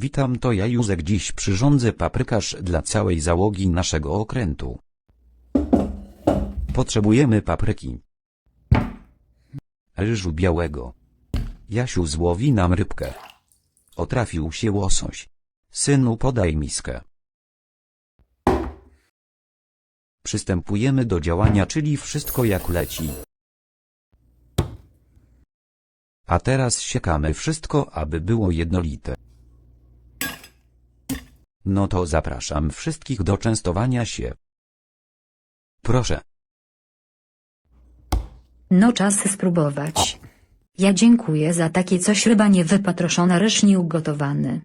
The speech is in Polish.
Witam to ja Józek dziś przyrządzę paprykarz dla całej załogi naszego okrętu. Potrzebujemy papryki. Ryżu białego. Jasiu złowi nam rybkę. Otrafił się łosoś. Synu podaj miskę. Przystępujemy do działania czyli wszystko jak leci. A teraz siekamy wszystko aby było jednolite. No to zapraszam wszystkich do częstowania się. Proszę. No czas spróbować. Ja dziękuję za takie coś ryba niewypatroszona ryż nieugotowany.